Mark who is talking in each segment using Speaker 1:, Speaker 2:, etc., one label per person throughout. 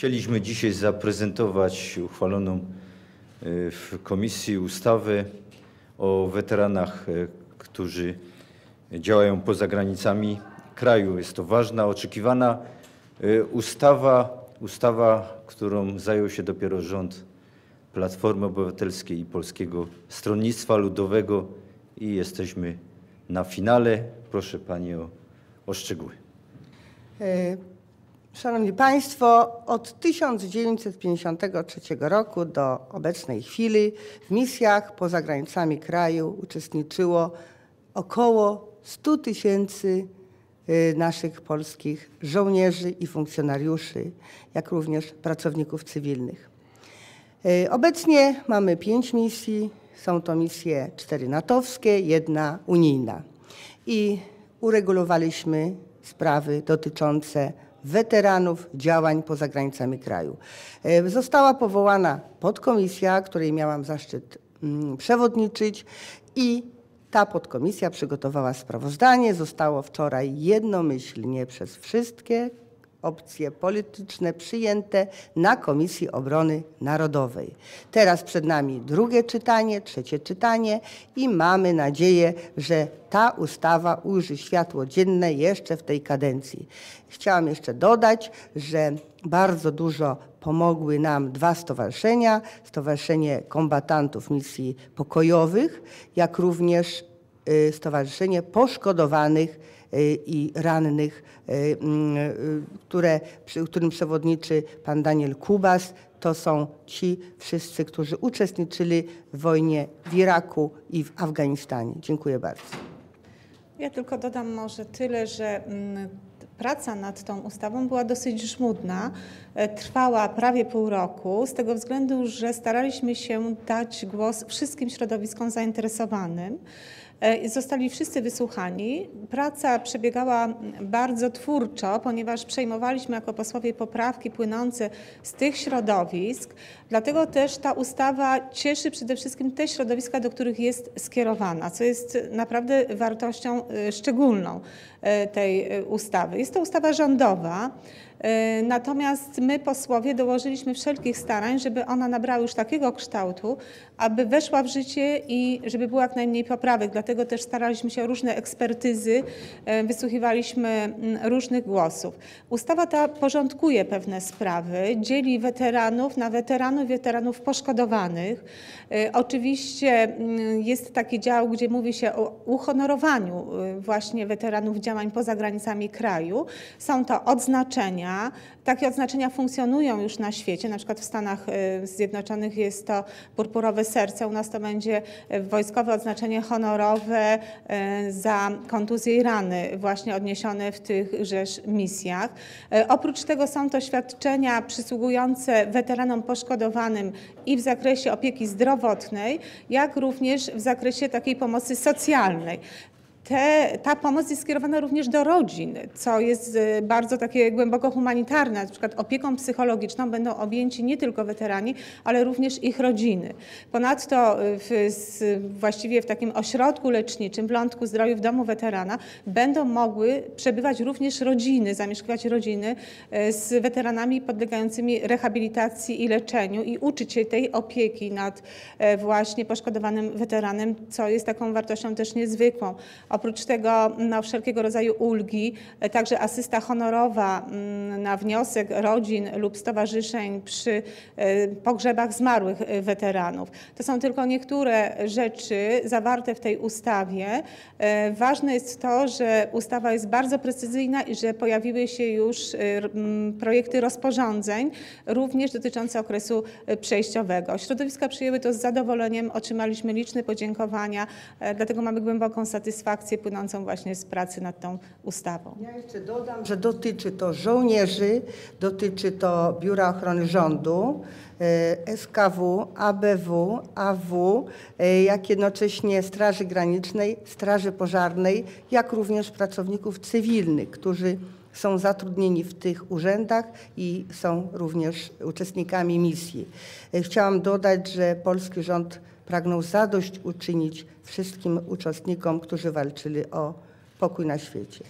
Speaker 1: Chcieliśmy dzisiaj zaprezentować uchwaloną y, w komisji ustawę o weteranach, y, którzy działają poza granicami kraju. Jest to ważna, oczekiwana y, ustawa, ustawa, którą zajął się dopiero rząd Platformy Obywatelskiej i Polskiego Stronnictwa Ludowego i jesteśmy na finale. Proszę Pani o, o szczegóły.
Speaker 2: Szanowni Państwo, od 1953 roku do obecnej chwili w misjach poza granicami kraju uczestniczyło około 100 tysięcy y, naszych polskich żołnierzy i funkcjonariuszy, jak również pracowników cywilnych. Y, Obecnie mamy pięć misji. Są to misje cztery natowskie, jedna unijna. I uregulowaliśmy sprawy dotyczące weteranów działań poza granicami kraju. E, Została powołana podkomisja, której miałam zaszczyt mm, przewodniczyć i ta podkomisja przygotowała sprawozdanie. Zostało wczoraj jednomyślnie przez wszystkie opcje polityczne przyjęte na Komisji Obrony Narodowej. Teraz przed nami drugie czytanie, trzecie czytanie i mamy nadzieję, że ta ustawa ujrzy światło dzienne jeszcze w tej kadencji. Chciałam jeszcze dodać, że bardzo dużo pomogły nam dwa stowarzyszenia. Stowarzyszenie Kombatantów Misji Pokojowych, jak również y, Stowarzyszenie Poszkodowanych i rannych, y, mm, y, które, którym przewodniczy pan Daniel Kubas. To są ci wszyscy, którzy uczestniczyli w wojnie w Iraku i w Afganistanie. Dziękuję bardzo.
Speaker 3: Ja tylko dodam może tyle, że mm, praca nad tą ustawą była dosyć żmudna. E, Trwała prawie pół roku, z tego względu, że staraliśmy się dać głos wszystkim środowiskom zainteresowanym. E, Zostali wszyscy wysłuchani. Praca przebiegała bardzo twórczo, ponieważ przejmowaliśmy jako posłowie poprawki płynące z tych środowisk. Dlatego też ta ustawa cieszy przede wszystkim te środowiska, do których jest skierowana, co jest naprawdę wartością e, szczególną e, tej ustawy. Jest to ustawa rządowa. E, Natomiast my, posłowie, dołożyliśmy wszelkich starań, żeby ona nabrała już takiego kształtu, aby weszła w życie i żeby było jak najmniej poprawek. Dlatego też staraliśmy się o różne ekspertyzy, e, wysłuchiwaliśmy mm, różnych głosów. Ustawa ta porządkuje pewne sprawy, dzieli weteranów na weteranów i weteranów poszkodowanych. E, Oczywiście mm, jest taki dział, gdzie mówi się o uhonorowaniu e, właśnie weteranów działań poza granicami kraju. Są to odznaczenia. Takie odznaczenia funkcjonują już na świecie, na przykład w Stanach e, Zjednoczonych jest to purpurowe serce, u nas to będzie e, wojskowe odznaczenie honorowe e, za kontuzje i rany właśnie odniesione w tychże misjach. Oprócz tego są to świadczenia przysługujące weteranom poszkodowanym i w zakresie opieki zdrowotnej, jak również w zakresie takiej pomocy socjalnej. Te, ta pomoc jest skierowana również do rodzin, co jest e, bardzo takie głęboko humanitarne. Na przykład opieką psychologiczną będą objęci nie tylko weterani, ale również ich rodziny. Ponadto e, w, właściwie w takim ośrodku leczniczym, w Lądku Zdrowiu w Domu Weterana będą mogły przebywać również rodziny, zamieszkiwać rodziny e, z weteranami podlegającymi rehabilitacji i leczeniu i uczyć się tej opieki nad właśnie poszkodowanym weteranem, co jest taką wartością też niezwykłą. Oprócz tego no, wszelkiego rodzaju ulgi, e, także asysta honorowa mm, na wniosek rodzin lub stowarzyszeń przy e, pogrzebach zmarłych e, weteranów. To są tylko niektóre rzeczy zawarte w tej ustawie. Ważne jest to, że ustawa jest bardzo precyzyjna i że pojawiły się już projekty rozporządzeń, również dotyczące okresu przejściowego. Środowiska przyjęły to z zadowoleniem, otrzymaliśmy liczne podziękowania, dlatego mamy głęboką satysfakcję płynącą właśnie z pracy nad tą ustawą.
Speaker 2: Ja jeszcze dodam, że dotyczy to żołnierzy, dotyczy to Biura Ochrony Rządu, e, SKW, ABW, AW, e, jak jednocześnie Straży Granicznej, Straży Pożarnej, jak również pracowników cywilnych, którzy są zatrudnieni w tych urzędach i są również uczestnikami misji. E, Chciałam dodać, że polski rząd pragnął zadośćuczynić wszystkim uczestnikom, którzy walczyli o pokój na świecie.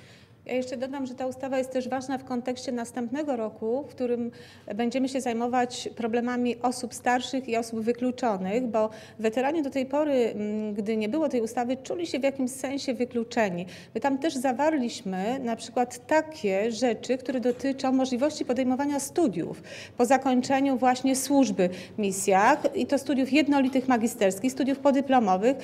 Speaker 3: Ja jeszcze dodam, że ta ustawa jest też ważna w kontekście następnego roku, w którym będziemy się zajmować problemami osób starszych i osób wykluczonych, bo weterani do tej pory, mm, gdy nie było tej ustawy, czuli się w jakimś sensie wykluczeni. My tam też zawarliśmy na przykład takie rzeczy, które dotyczą możliwości podejmowania studiów po zakończeniu właśnie służby w misjach i to studiów jednolitych magisterskich, studiów podyplomowych,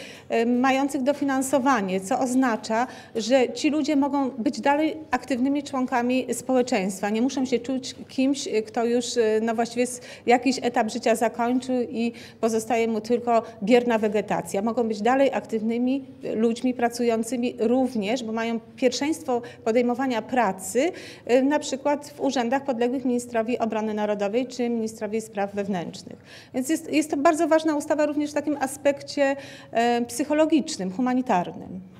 Speaker 3: mających dofinansowanie, co oznacza, że ci ludzie mogą być dalej aktywnymi członkami społeczeństwa. Nie muszą się czuć kimś, e, kto już e, no właściwie jakiś etap życia zakończył i pozostaje mu tylko bierna wegetacja. Mogą być dalej aktywnymi ludźmi pracującymi również, bo mają pierwszeństwo podejmowania pracy, e, na przykład w urzędach podległych ministrowi obrony narodowej czy ministrowi spraw wewnętrznych. Więc jest, jest to bardzo ważna ustawa również w takim aspekcie psychologicznym, humanitarnym.